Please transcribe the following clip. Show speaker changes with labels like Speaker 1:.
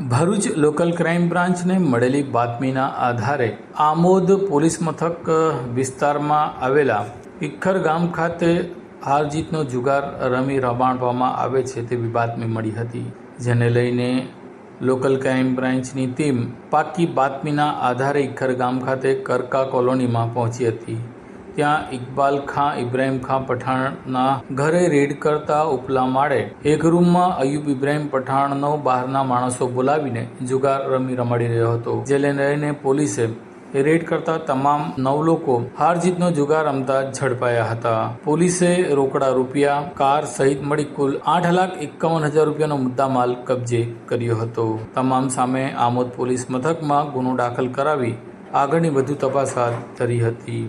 Speaker 1: Bharuch local crime બ્રાન્ચને મળેલી બાતમીના આધારે આમોદ પોલીસ મથક વિસ્તારમાં આવેલા ઇખર ગામ ખાતે હારજીતનો જુગાર રમી રમાડવામાં આવે છે તેવી બાતમી મળી હતી. જેને લઈને લોકલ ક્રાઇમ બ્રાન્ચની ટીમ પાકી બાતમીના આધારે ઇખર ગામ ખાતે કરકા કોલોનીમાં પહોંચી હતી. ત્યાં ઇકબાલ ખાં ઇબ્રાહીમ ખાં પઠાણના ઘરે રેડ કરતા ઉપલા માળે એક રૂમમાં અયુબ ઇબ્રાહીમ પઠાણનો બહારના માણસો બોલાવીને જુગાર રમી રમાડી રહ્યો હતો જે લઈને પોલીસે રેડ કરતા તમામ નવ લોકો હારજીતનો જુગાર રમતા ઝડપાયા હતા. પોલીસે રોકડા રૂપિયા, કાર સહિત મળી કુલ આઠ લાખ એકાવન હજાર રૂપિયાનો મુદ્દામાલ કબજે કર્યો હતો. તમામ સામે આમોદ પોલીસ મથકમાં ગુનો દાખલ કરાવી આગળની વધુ તપાસ હાથ ધરી હતી.